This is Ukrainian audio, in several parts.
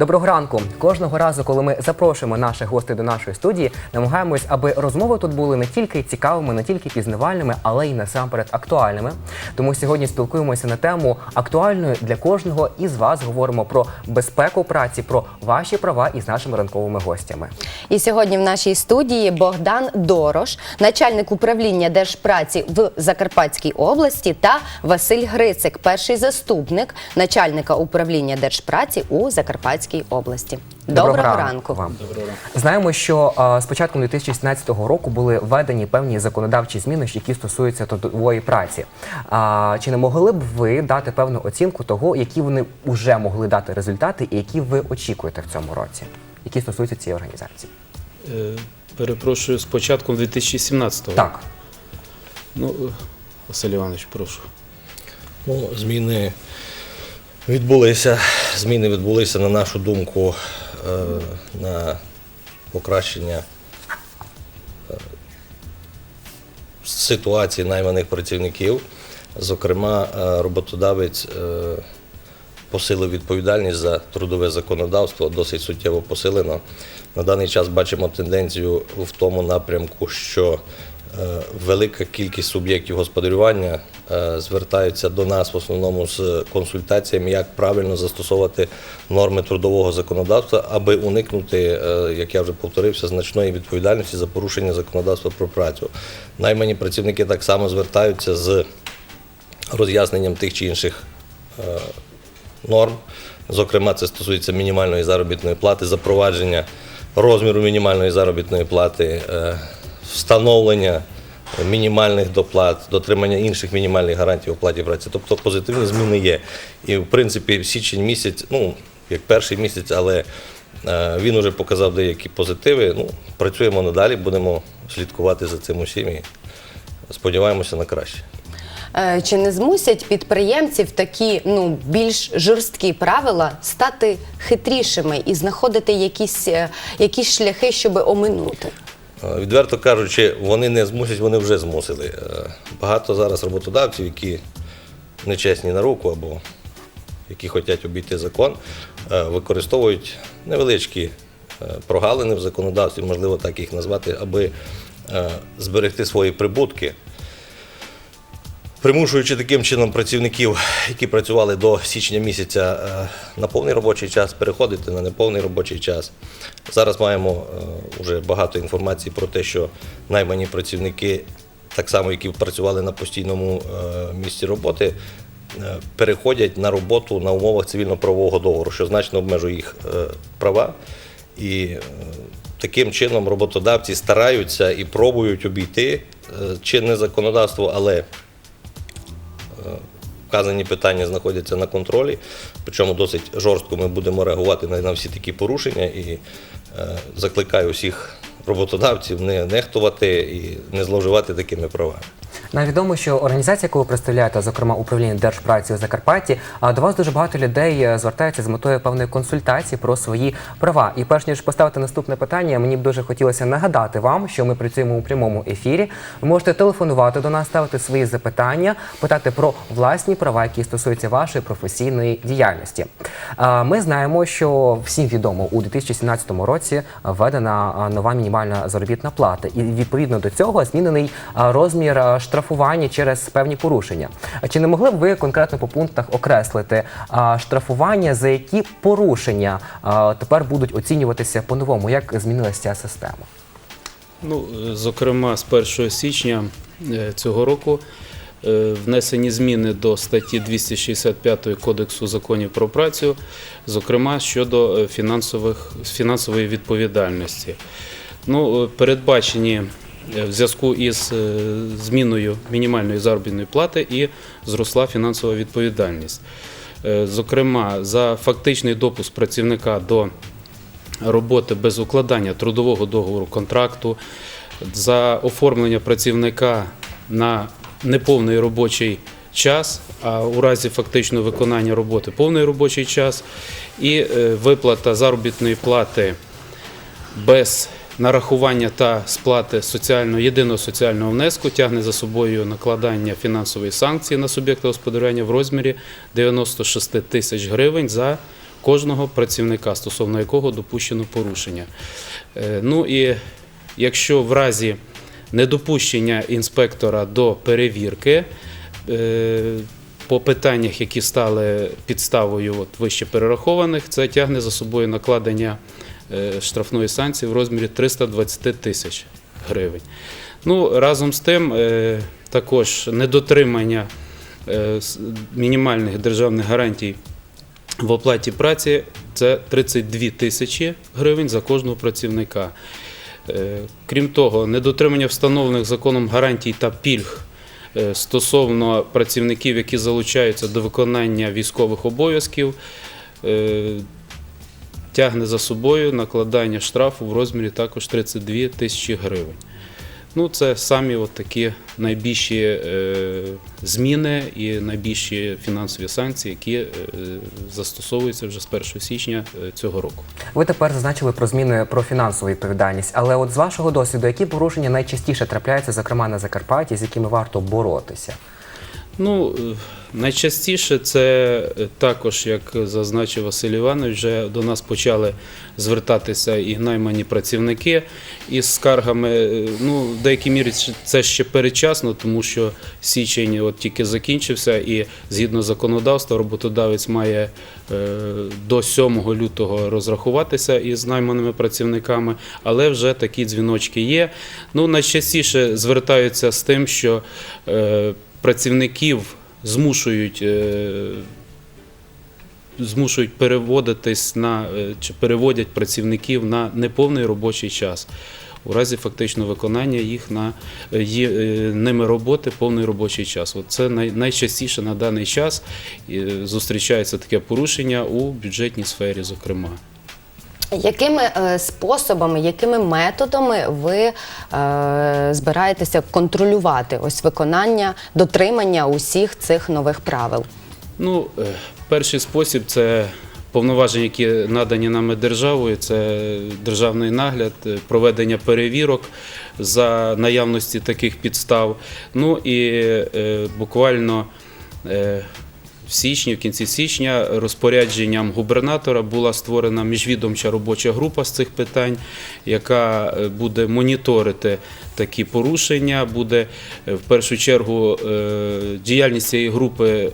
Доброго ранку. Кожного разу, коли ми запрошуємо наших гостей до нашої студії, намагаємось, аби розмови тут були не тільки цікавими, не тільки пізнавальними, але й насамперед актуальними. Тому сьогодні спілкуємося на тему актуальною для кожного із вас. Говоримо про безпеку праці, про ваші права із нашими ранковими гостями. І сьогодні в нашій студії Богдан Дорош, начальник управління держпраці в Закарпатській області, та Василь Грицик, перший заступник начальника управління держпраці у Закарпатській області. Доброго, ранку. вам. Знаємо, що а, з початком 2017 року були введені певні законодавчі зміни, які стосуються трудової праці. А, чи не могли б ви дати певну оцінку того, які вони вже могли дати результати, і які ви очікуєте в цьому році, які стосуються цієї організації? Е, Перепрошую, з початком 2017-го. Так. Ну, е, Василь Іванович, прошу. Ну, зміни відбулися. Зміни відбулися, на нашу думку, е, на покращення е, ситуації найманих працівників. Зокрема, е, роботодавець посилив відповідальність за трудове законодавство, досить суттєво посилено. На даний час бачимо тенденцію в тому напрямку, що велика кількість суб'єктів господарювання е, звертаються до нас в основному з консультаціями, як правильно застосовувати норми трудового законодавства, аби уникнути, е, як я вже повторився, значної відповідальності за порушення законодавства про працю. Наймані працівники так само звертаються з роз'ясненням тих чи інших е, норм. Зокрема, це стосується мінімальної заробітної плати, запровадження розміру мінімальної заробітної плати, е, встановлення мінімальних доплат, дотримання інших мінімальних гарантій оплаті праці. Тобто позитивні зміни є. І в принципі січень місяць, ну як перший місяць, але е, він вже показав деякі позитиви. Ну, працюємо надалі, будемо слідкувати за цим усім і сподіваємося на краще. Е, Чи не змусять підприємців такі ну більш жорсткі правила стати хитрішими і знаходити якісь, е, якісь шляхи, щоб оминути? Е, Відверто кажучи, вони не змусять, вони вже змусили. Е, Багато зараз роботодавців, які нечесні на руку або які хочуть обійти закон, е, використовують невеличкі прогалини в законодавстві, можливо, так їх назвати, аби зберегти свої прибутки. Примушуючи таким чином працівників, які працювали до січня місяця е, на повний робочий час, переходити на неповний робочий час. Зараз маємо вже багато інформації про те, що наймані працівники, так само які працювали на постійному е, місці роботи, е, переходять на роботу на умовах цивільно-правового договору, що значно обмежує їх е, права. І е, таким чином роботодавці стараються і пробують обійти е, чинне законодавство, але Вказані питання знаходяться на контролі, причому досить жорстко ми будемо реагувати на, всі такі порушення і е, закликаю всіх роботодавців не нехтувати і не зловживати такими правами. Нам відомо, що організація, яку ви представляєте, зокрема управління держпраці у Закарпатті, до вас дуже багато людей е, звертаються з метою певної консультації про свої права. І перш ніж поставити наступне питання, мені б дуже хотілося нагадати вам, що ми працюємо у прямому ефірі. Ви можете телефонувати до нас, ставити свої запитання, питати про власні права, які стосуються вашої професійної діяльності. Ми знаємо, що всім відомо у 2017 році введена нова мінімальна заробітна плата, і відповідно до цього змінений розмір штрафування через певні порушення. Чи не могли б ви конкретно по пунктах окреслити штрафування, за які порушення тепер будуть оцінюватися по-новому? Як змінилася ця система? Ну, зокрема, з 1 січня е, цього року е, внесені зміни до статті 265 Кодексу законів про працю, зокрема щодо е, фінансових, фінансової відповідальності. Ну, передбачені в зв'язку із е, зміною мінімальної заробітної плати і зросла фінансова відповідальність. Е, Зокрема, за фактичний допуск працівника до роботи без укладання трудового договору контракту, за оформлення працівника на неповний робочий час, а у разі фактичного виконання роботи повний робочий час, і е, виплата заробітної плати без нарахування та сплати соціального єдиного соціального внеску тягне за собою накладання фінансової санкції на суб'єкта господарювання в розмірі 96 тисяч гривень за кожного працівника, стосовно якого допущено порушення. Е, Ну і якщо в разі недопущення інспектора до перевірки, е, по питаннях, які стали підставою от вище перерахованих, це тягне за собою накладення штрафної санкції в розмірі 320 тисяч гривень. Ну, разом з тим, е, також недотримання е, мінімальних державних гарантій в оплаті праці це 32 тисячі гривень за кожного працівника. Е, Крім того, недотримання встановлених законом гарантій та пільг е, стосовно працівників, які залучаються до виконання військових обов'язків, е, тягне за собою накладання штрафу в розмірі також 32 тисячі гривень. Ну, це самі от такі найбільші е, зміни і найбільші фінансові санкції, які е, застосовуються вже з 1 січня е, цього року. Ви тепер зазначили про зміни про фінансову відповідальність, але от з вашого досвіду, які порушення найчастіше трапляються, зокрема на Закарпатті, з якими варто боротися? Ну, е, найчастіше це е, також, як зазначив Василь Іванович, вже до нас почали звертатися і наймані працівники із скаргами. Е, Ну, в деякій мірі це ще передчасно, тому що січень от тільки закінчився, і згідно законодавства роботодавець має до 7 лютого розрахуватися із найманими працівниками, але вже такі дзвіночки є. Ну, найчастіше звертаються з тим, що працівників змушують. е, Змушують переводитись на е, чи переводять працівників на неповний робочий час у разі фактично виконання їх на е, є, ними роботи повний робочий час. От це най, найчастіше на даний час зустрічається таке порушення у бюджетній сфері, зокрема. Якими е, способами, якими методами ви е, збираєтеся контролювати ось виконання, дотримання усіх цих нових правил? Ну, е, перший спосіб це повноваження, які надані нами державою, це державний нагляд, е, проведення перевірок за наявності таких підстав. Ну і е, буквально. е, в січні, в кінці січня, розпорядженням губернатора була створена міжвідомча робоча група з цих питань, яка е, буде моніторити такі порушення. Буде е, в першу чергу е, діяльність цієї групи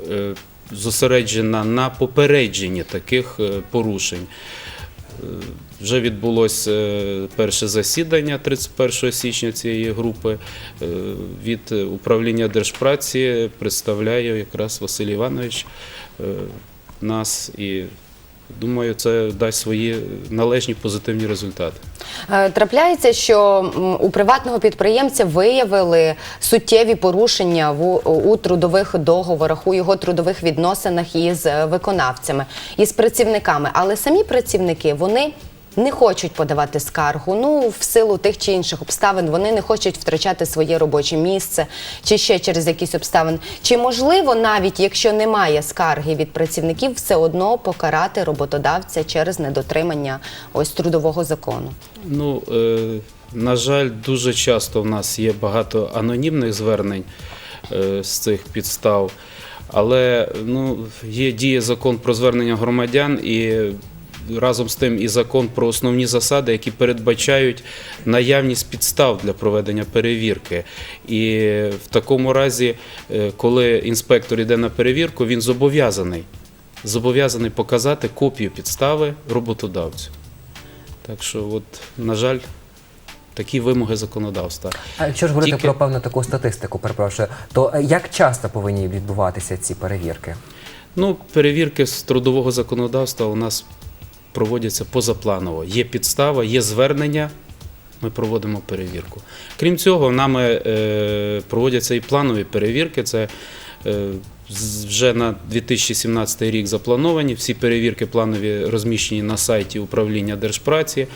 зосереджена на попередженні таких порушень. Е, Вже відбулося е, перше засідання 31 січня цієї групи. Е, Від управління держпраці представляє якраз Василь Іванович нас і думаю, це дасть свої належні позитивні результати. Е, Трапляється, що у приватного підприємця виявили суттєві порушення в, у трудових договорах, у його трудових відносинах із е, виконавцями, із працівниками. Але самі працівники вони не хочуть подавати скаргу. Ну, в силу тих чи інших обставин вони не хочуть втрачати своє робоче місце чи ще через якісь обставини. Чи можливо, навіть якщо немає скарги від працівників, все одно покарати роботодавця через недотримання ось трудового закону? Ну, е, на жаль, дуже часто в нас є багато анонімних звернень е, з цих підстав, але ну, є діє закон про звернення громадян і разом з тим і закон про основні засади, які передбачають наявність підстав для проведення перевірки. І в такому разі, е, коли інспектор йде на перевірку, він зобов'язаний зобов'язаний показати копію підстави роботодавцю. Так що, от, на жаль, такі вимоги законодавства. А якщо ж говорити Тільки- про певну таку статистику, перепрошую, то е, як часто повинні відбуватися ці перевірки? Ну, перевірки з трудового законодавства у нас проводяться позапланово. Є підстава, є звернення. Ми проводимо перевірку. Крім цього, нами е, проводяться і планові перевірки. Це е, вже на 2017 рік заплановані. Всі перевірки планові розміщені на сайті управління Держпраці.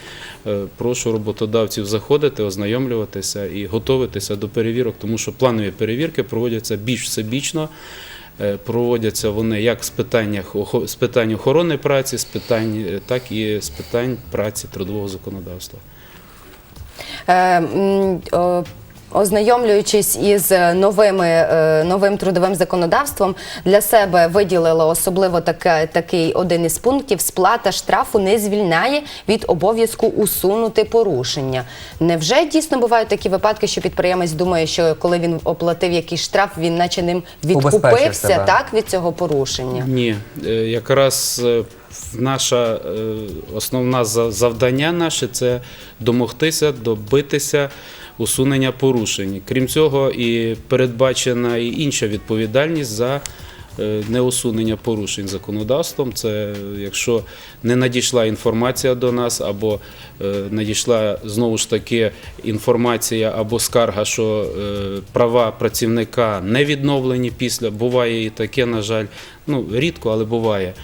Е, прошу роботодавців заходити, ознайомлюватися і готуватися до перевірок, тому що планові перевірки проводяться більш всебічно. Е, Проводяться вони як з питань, з питань охорони праці, з питань, е, так і з питань праці трудового законодавства. Ознайомлюючись із е, новими, е, новим трудовим законодавством, для себе виділила особливо таке, такий один із пунктів: сплата штрафу не звільняє від обов'язку усунути порушення. Невже дійсно бувають такі випадки, що підприємець думає, що коли він оплатив якийсь штраф, він наче ним відкупився так від цього порушення? Ні, е, якраз наша основна за- завдання наше це домогтися, добитися усунення порушень. Крім цього, і передбачена і інша відповідальність за е, неусунення порушень законодавством. Це якщо не надійшла інформація до нас, або е, надійшла знову ж таки інформація або скарга, що е, права працівника не відновлені після, буває і таке, на жаль, ну рідко, але буває.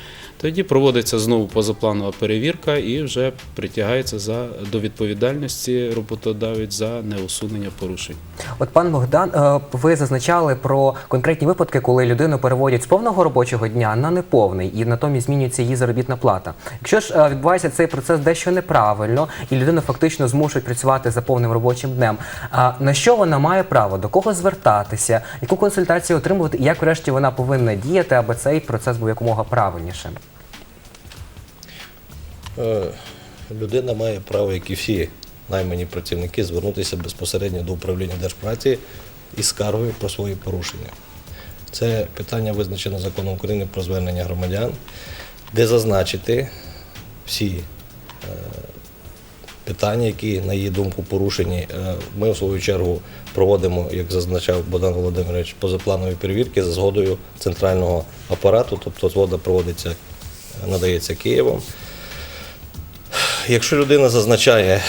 Тоді проводиться знову позапланова перевірка і вже притягається за до відповідальності роботодавець за неусунення порушень. От пан Богдан, е, ви зазначали про конкретні випадки, коли людину переводять з повного робочого дня на неповний, і натомість змінюється її заробітна плата. Якщо ж е, відбувається цей процес дещо неправильно, і людину фактично змушують працювати за повним робочим днем, на що вона має право, до кого звертатися, яку консультацію отримувати, і як врешті вона повинна діяти, аби цей процес був якомога правильнішим? Е, Людина має право, як і всі наймані працівники, звернутися безпосередньо до управління держпраці із скаргою про свої порушення. Це питання визначено законом України про звернення громадян, де зазначити всі е, питання, які, на її думку, порушені. Е, Ми, в свою чергу, проводимо, як зазначав Богдан Володимирович, позапланові перевірки за згодою центрального апарату, тобто згода проводиться, надається Києвом. Якщо людина зазначає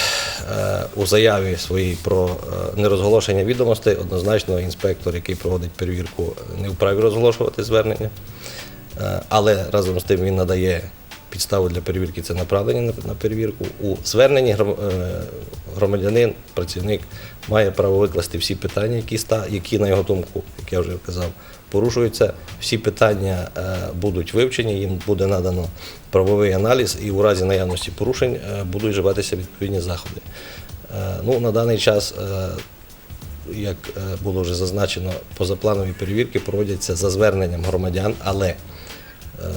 е, у заяві своїй про е, нерозголошення відомостей, однозначно інспектор, який проводить перевірку, не вправі розголошувати звернення. Е, але разом з тим він надає підставу для перевірки це направлення на, перевірку. У зверненні е, громадянин, працівник має право викласти всі питання, які, які на його думку, як я вже казав, порушуються. Всі питання е, будуть вивчені, їм буде надано правовий аналіз, і у разі наявності порушень е, будуть вживатися відповідні заходи. Ну, на даний час як було вже зазначено, позапланові перевірки проводяться за зверненням громадян, але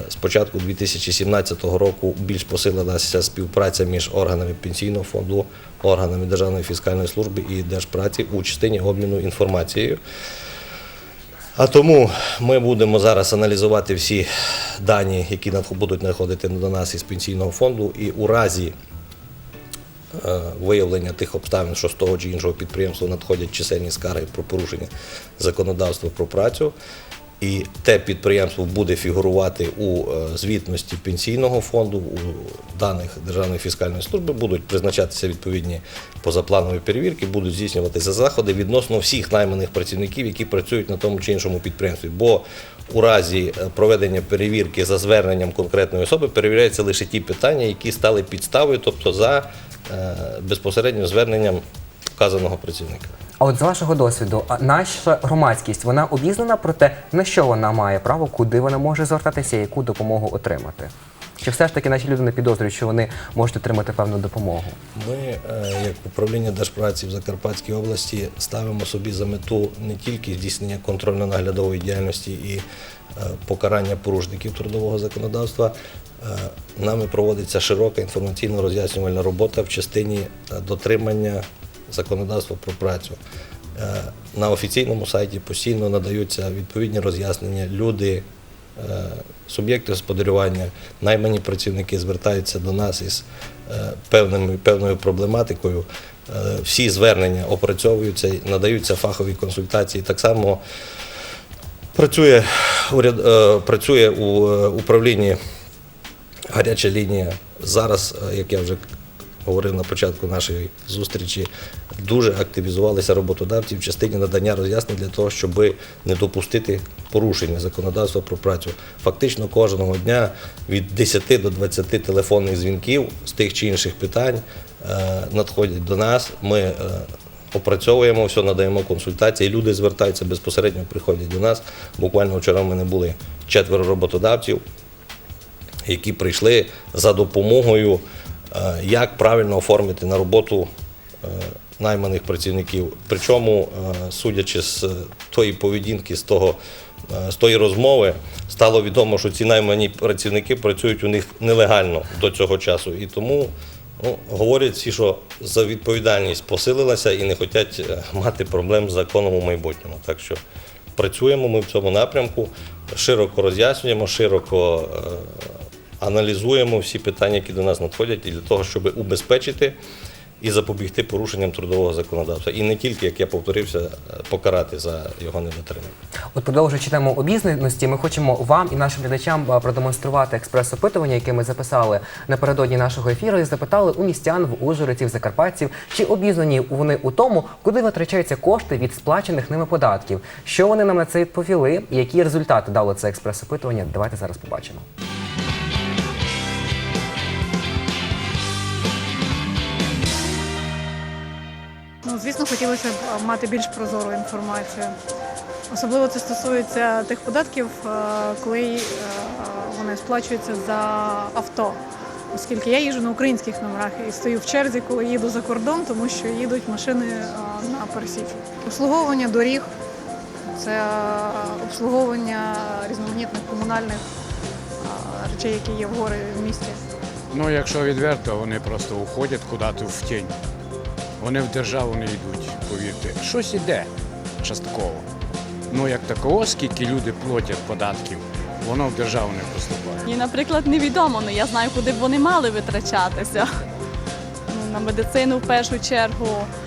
з початку 2017 року більш посилилася співпраця між органами пенсійного фонду, органами Державної фіскальної служби і Держпраці у частині обміну інформацією. А тому ми будемо зараз аналізувати всі дані, які будуть надходити до нас із пенсійного фонду, і у разі е, виявлення тих обставин, що з того чи іншого підприємства надходять чисельні скарги про порушення законодавства про працю. І те підприємство буде фігурувати у е, звітності пенсійного фонду, у даних Державної фіскальної служби, будуть призначатися відповідні позапланові перевірки, будуть здійснюватися заходи відносно всіх найманих працівників, які працюють на тому чи іншому підприємстві. Бо у разі е, проведення перевірки за зверненням конкретної особи перевіряються лише ті питання, які стали підставою, тобто за е, безпосереднім зверненням вказаного працівника. А от з вашого досвіду, наша громадськість вона обізнана про те, на що вона має право, куди вона може звертатися, яку допомогу отримати? Чи все ж таки наші люди не підозрюють, що вони можуть отримати певну допомогу? Ми, е, як управління Держпраці в Закарпатській області, ставимо собі за мету не тільки здійснення контрольно-наглядової діяльності і е, покарання порушників трудового законодавства. Е, Нами проводиться широка інформаційно-роз'яснювальна робота в частині дотримання законодавства про працю. Е, На офіційному сайті постійно надаються відповідні роз'яснення. Люди е, суб'єкти господарювання, наймані працівники звертаються до нас із е, певними, певною проблематикою. Всі звернення опрацьовуються, надаються фахові консультації. Так само працює, уряд, працює у управлінні гаряча лінія. Зараз, як я вже говорив на початку нашої зустрічі, дуже активізувалися роботодавці в частині надання роз'яснень для того, щоб не допустити порушення законодавства про працю. Фактично кожного дня від 10 до 20 телефонних дзвінків з тих чи інших питань е, надходять до нас. Ми е, опрацьовуємо все, надаємо консультації. Люди звертаються безпосередньо, приходять до нас. Буквально вчора в мене були четверо роботодавців, які прийшли за допомогою, як правильно оформити на роботу е, найманих працівників. Причому, е, судячи з тої поведінки, з того. е, З тої розмови стало відомо, що ці наймані працівники працюють у них нелегально до цього часу. І тому ну, говорять всі, що за відповідальність посилилася і не хочуть е, мати проблем з законом у майбутньому. Так що працюємо ми в цьому напрямку, широко роз'яснюємо, широко е, аналізуємо всі питання, які до нас надходять, і для того, щоб убезпечити і запобігти порушенням трудового законодавства. І не тільки, як я повторився, е, покарати за його недотримання. От продовжуючи тему обізнаності, ми хочемо вам і нашим глядачам продемонструвати експрес-опитування, яке ми записали напередодні нашого ефіру, і запитали у містян в Ужгородців, Закарпатців, чи обізнані вони у тому, куди витрачаються кошти від сплачених ними податків. Що вони нам на це відповіли, які результати дало це експрес-опитування? Давайте зараз побачимо. Звісно, хотілося б мати більш прозору інформацію. Особливо це стосується тих податків, е, коли е, вони сплачуються за авто. Оскільки я їжджу на українських номерах і стою в черзі, коли їду за кордон, тому що їдуть машини е, на пересічі. Обслуговування доріг це обслуговування різноманітних комунальних речей, які є в гори в місті. Ну, якщо відверто, вони просто уходять куди-то в тінь. Вони в державу не йдуть, повірте. Щось іде частково. Ну, як такого, скільки люди платять податків, воно в державу не поступає. Мені, наприклад, невідомо, але я знаю, куди б вони мали витрачатися. Ну, на медицину в першу чергу,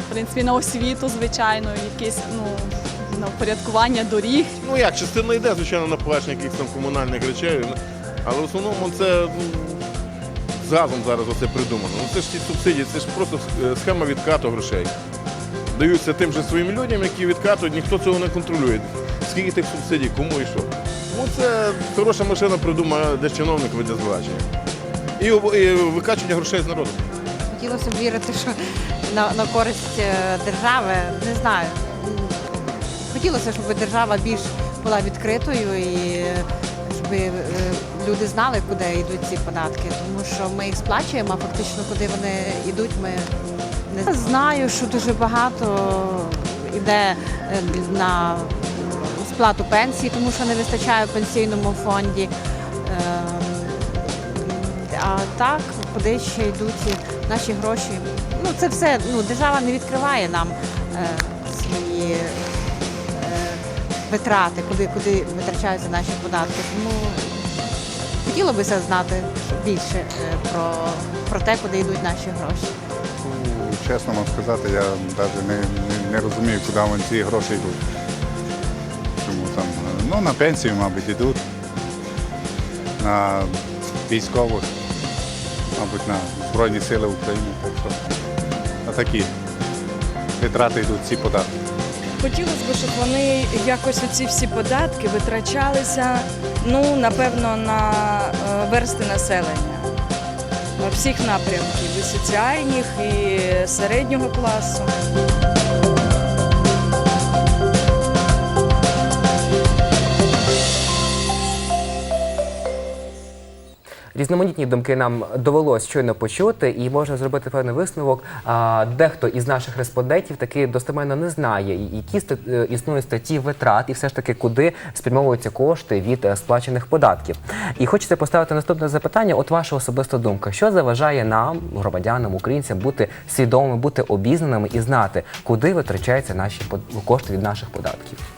в принципі, на освіту, звичайно, якісь ну, на впорядкування доріг. Ну як, частина йде, звичайно, на погашення якихось там комунальних речей, але в основному це ну, з газом зараз оце придумано. Ну це ж ті субсидії, це ж просто е, схема відкату грошей. Даються тим же своїм людям, які відкатують, ніхто цього не контролює. Скільки тих субсидій, кому і що. Ну це хороша машина придумає десь чиновник веде збагачення. І, і викачування грошей з народу. Хотілося б вірити, що на, на користь е, держави, не знаю. Хотілося, щоб держава більш була відкритою і е, щоб люди знали, куди йдуть ці податки, тому що ми їх сплачуємо, а фактично куди вони йдуть, ми не. Знаю, що дуже багато йде е, на сплату пенсії, тому що не вистачає в пенсійному фонді. Ем, а так, куди ще йдуть наші гроші. Ну, це все, ну, держава не відкриває нам е, свої е, витрати, куди, куди витрачаються наші податки. Тому хотіло б знати більше е, про, про те, куди йдуть наші гроші. Ну, Чесно вам сказати, я навіть не, не, не розумію, куди вони ці гроші йдуть. Чому там, е, ну, на пенсію, мабуть, йдуть, на військових, мабуть, на Збройні Сили України. Так що на такі витрати йдуть ці податки. Хотілося б, щоб вони якось оці всі податки витрачалися, ну, напевно, на е, версти населення. На всіх напрямків, і соціальних, і середнього класу. Різноманітні думки нам довелось щойно почути, і можна зробити певний висновок. Дехто із наших респондентів таки достеменно не знає, які е, існують статті витрат, і все ж таки куди спрямовуються кошти від е, сплачених податків. І хочеться поставити наступне запитання. От ваша особиста думка, що заважає нам, громадянам, українцям, бути свідомими, бути обізнаними і знати, куди витрачаються наші кошти від наших податків?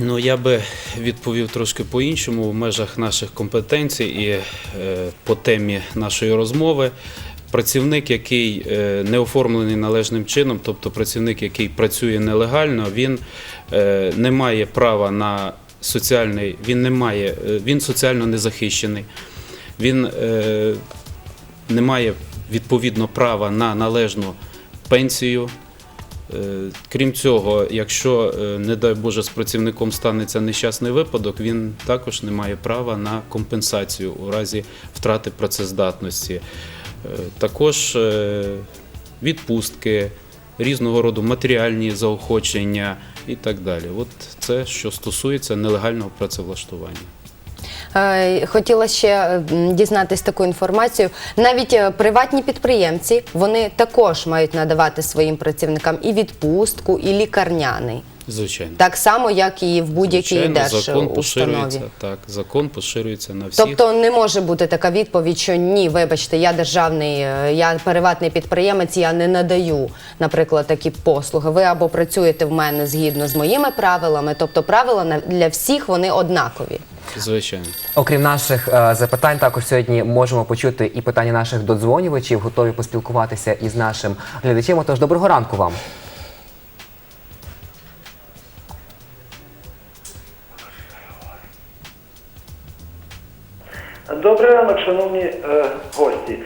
Ну, я би відповів трошки по-іншому в межах наших компетенцій і е, по темі нашої розмови. Працівник, який е, не оформлений належним чином, тобто працівник, який працює нелегально, він е, не має права на соціальний, він не має, він соціально незахищений, він не має відповідно права на належну пенсію. Е, Крім цього, якщо, е, не дай Боже, з працівником станеться нещасний випадок, він також не має права на компенсацію у разі втрати працездатності. Е, Також відпустки, різного роду матеріальні заохочення і так далі. От це, що стосується нелегального працевлаштування. Е, Хотіла ще дізнатись таку інформацію. Навіть е, приватні підприємці вони також мають надавати своїм працівникам і відпустку, і лікарняний, Звичайно. так само як і в будь-якій держустанові. поширюється. Так, закон поширюється на всіх. Тобто не може бути така відповідь, що ні, вибачте, я державний, е, я приватний підприємець, я не надаю, наприклад, такі послуги. Ви або працюєте в мене згідно з моїми правилами, тобто правила для всіх вони однакові. Звичайно. Окрім наших е, запитань, також сьогодні можемо почути і питання наших додзвонювачів, готові поспілкуватися із нашим глядачем. Тож доброго ранку вам. Добрий ранок, шановні е, гості.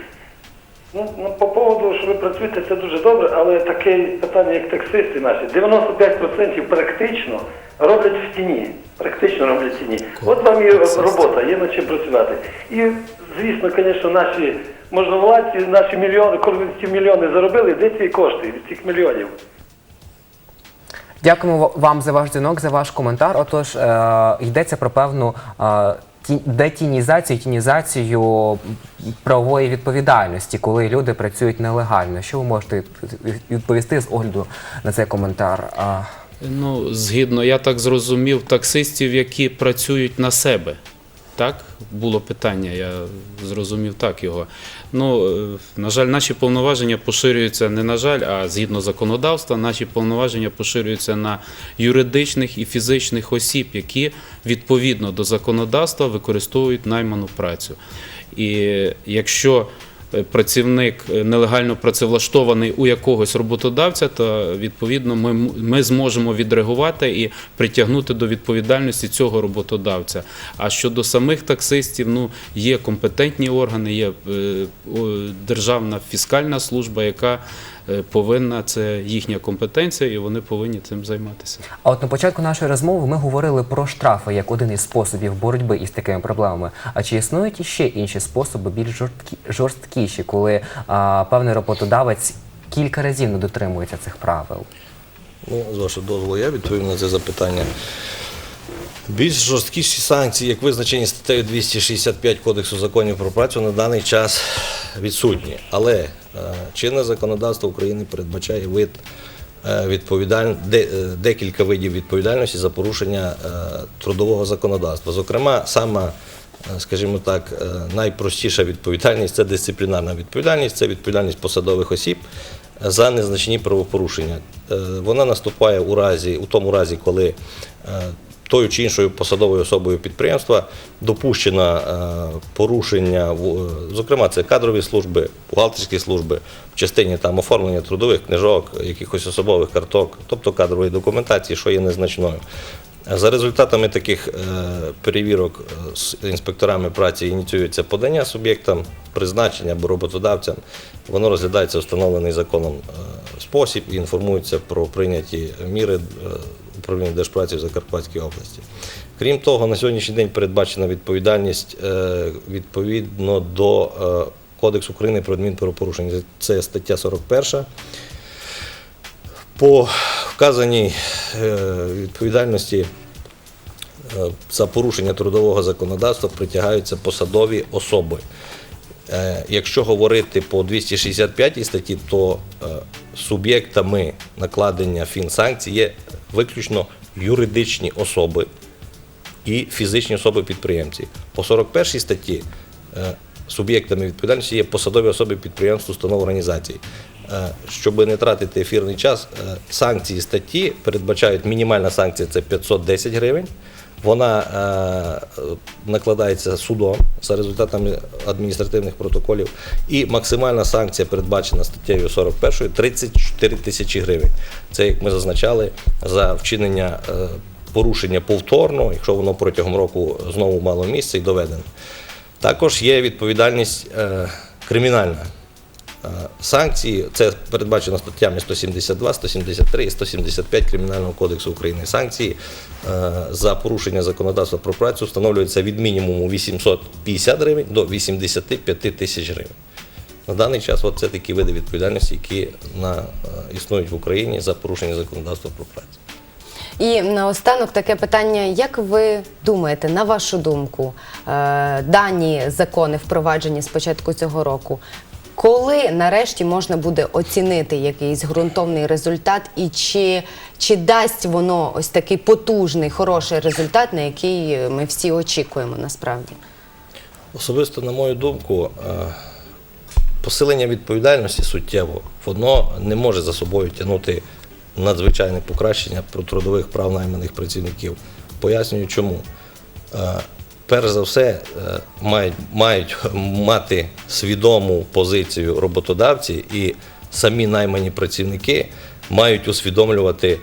Ну, ну, по поводу, що ви працюєте, це дуже добре, але таке питання, як таксисти наші, 95% практично роблять в тіні. Практично роблять в тіні. От вам і робота, є над чим працювати. І, звісно, звісно, наші можновладці, наші мільйони, коли ці мільйони заробили, де ці кошти від цих мільйонів? Дякуємо вам за ваш дзвінок, за ваш коментар. Отож, е, йдеться про певну е, детінізацію, тінізацію правової відповідальності, коли люди працюють нелегально. Що ви можете відповісти з огляду на цей коментар? Ну, згідно, я так зрозумів, таксистів, які працюють на себе. Так? Було питання, я зрозумів так його. Ну, е, на жаль, наші повноваження поширюються не на жаль, а згідно законодавства, наші повноваження поширюються на юридичних і фізичних осіб, які відповідно до законодавства використовують найману працю. І якщо працівник е, нелегально працевлаштований у якогось роботодавця, то відповідно ми, ми зможемо відреагувати і притягнути до відповідальності цього роботодавця. А щодо самих таксистів, ну є компетентні органи, є е, державна фіскальна служба, яка е, повинна це їхня компетенція, і вони повинні цим займатися. А от на початку нашої розмови ми говорили про штрафи як один із способів боротьби із такими проблемами. А чи існують іще інші способи, більш жорсткі, жорсткіші, коли а, певний роботодавець кілька разів не дотримується цих правил? Ну, з вашого дозволу, я відповім на це запитання. Більш жорсткіші санкції, як визначені статтею 265 Кодексу законів про працю, на даний час відсутні. Але е, чинне законодавство України передбачає вид е, відповідаль... е, декілька видів відповідальності за порушення трудового законодавства. Зокрема, сама, скажімо так, найпростіша відповідальність це дисциплінарна відповідальність, це відповідальність посадових осіб за незначні правопорушення. Вона наступає у разі, у тому разі, коли тою чи іншою посадовою особою підприємства допущено е, порушення, е, зокрема, це кадрові служби, бухгалтерські служби в частині там оформлення трудових книжок, якихось особових карток, тобто кадрової документації, що є незначною. За результатами таких е, перевірок з інспекторами праці ініціюється подання суб'єктам призначення або роботодавцям. Воно розглядається встановлений законом спосіб і інформується про прийняті міри управління Держпраці в Закарпатській області. Крім того, на сьогоднішній день передбачена відповідальність е, відповідно до е, Кодексу України про адмінправопорушення. Це стаття 41. По вказаній е, відповідальності за порушення трудового законодавства притягаються посадові особи. Е, Якщо говорити по 265 статті, то е, суб'єктами накладення фінсанкцій є виключно юридичні особи і фізичні особи-підприємці. По 41 статті е, суб'єктами відповідальності є посадові особи підприємств, установ організацій. Щоб не тратити ефірний час, санкції статті передбачають мінімальна санкція це 510 гривень. Вона е, накладається судом за результатами адміністративних протоколів. І максимальна санкція передбачена статтею 41 34 тисячі гривень. Це, як ми зазначали, за вчинення е, порушення повторно, якщо воно протягом року знову мало місце і доведено. Також є відповідальність е, кримінальна. Е, Санкції це передбачено статтями 172, 173 і 175 Кримінального кодексу України. Санкції е, за порушення законодавства про працю встановлюються від мінімуму 850 гривень до 85 тисяч гривень. На даний час це такі види відповідальності, які на, е, існують в Україні за порушення законодавства про працю. І наостанок таке питання: як ви думаєте, на вашу думку, дані закони впроваджені з початку цього року? Коли нарешті можна буде оцінити якийсь ґрунтовний результат, і чи, чи дасть воно ось такий потужний, хороший результат, на який ми всі очікуємо насправді? Особисто, на мою думку, е, посилення відповідальності суттєво, воно не може за собою тягнути надзвичайне покращення про трудових прав найманих працівників. Пояснюю чому. Перш за все, е, мають, мають мати свідому позицію роботодавці і самі наймані працівники мають усвідомлювати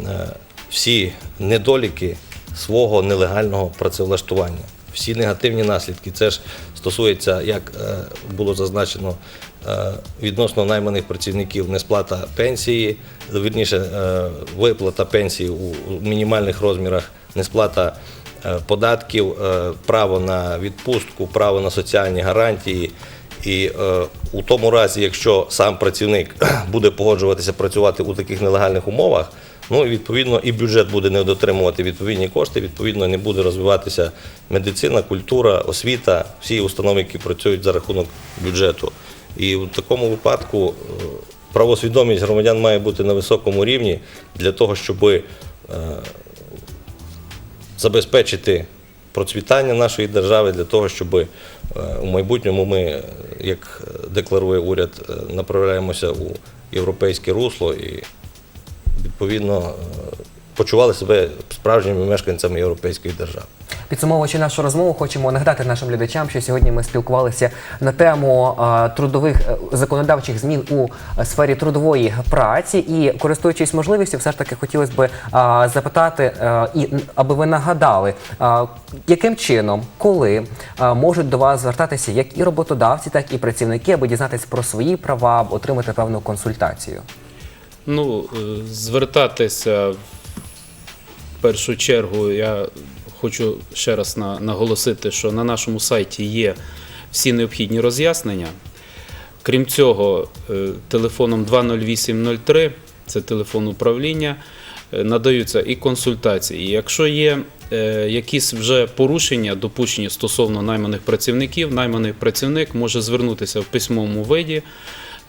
е, всі недоліки свого нелегального працевлаштування, всі негативні наслідки. Це ж стосується, як е, було зазначено, відносно найманих працівників несплата пенсії, вірніше, виплата пенсії у мінімальних розмірах, несплата податків, е, право на відпустку, право на соціальні гарантії. І е, у тому разі, якщо сам працівник буде погоджуватися працювати у таких нелегальних умовах, ну і відповідно і бюджет буде не дотримувати відповідні кошти, відповідно не буде розвиватися медицина, культура, освіта, всі установи, які працюють за рахунок бюджету. І в такому випадку е, правосвідомість громадян має бути на високому рівні для того, щоб е, забезпечити процвітання нашої держави для того, щоб е, у майбутньому ми, е, як декларує уряд, е, направляємося у європейське русло і відповідно е, почували себе справжніми мешканцями європейської держави. Підсумовуючи нашу розмову, хочемо нагадати нашим глядачам, що сьогодні ми спілкувалися на тему трудових е, законодавчих змін у сфері трудової праці. І користуючись можливістю, все ж таки хотілося б запитати, е, і аби ви нагадали, яким чином, коли можуть до вас звертатися як і роботодавці, так і працівники, аби дізнатися про свої права, отримати певну консультацію. Ну, е, звертатися першу чергу я хочу ще раз на- наголосити, що на нашому сайті є всі необхідні роз'яснення. Крім цього, е, телефоном 20803, це телефон управління, е, надаються і консультації. Якщо є е, якісь вже порушення, допущені стосовно найманих працівників, найманий працівник може звернутися в письмовому виді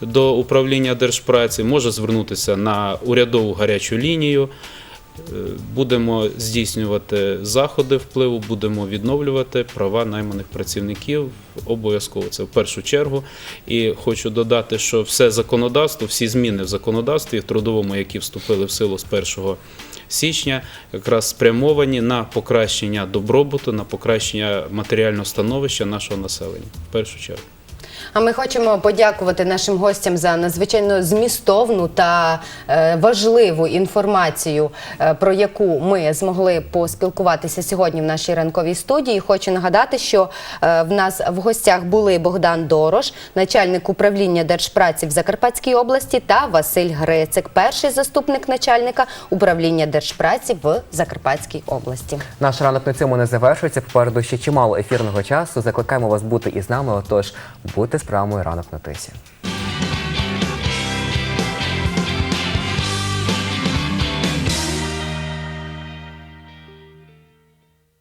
до управління держпраці, може звернутися на урядову гарячу лінію. Е, Будемо здійснювати заходи впливу, будемо відновлювати права найманих працівників. Обов'язково це в першу чергу. І хочу додати, що все законодавство, всі зміни в законодавстві в трудовому, які вступили в силу з 1 січня, якраз спрямовані на покращення добробуту, на покращення матеріального становища нашого населення. В першу чергу. А ми хочемо подякувати нашим гостям за надзвичайно змістовну та е, важливу інформацію, е, про яку ми змогли поспілкуватися сьогодні в нашій ранковій студії. Хочу нагадати, що е, в нас в гостях були Богдан Дорош, начальник управління держпраці в Закарпатській області, та Василь Грицик, перший заступник начальника управління держпраці в Закарпатській області. Наш ранок на цьому не завершується. Попереду ще чимало ефірного часу. Закликаємо вас бути із нами. Отож, будьте програмою ранок на тисі.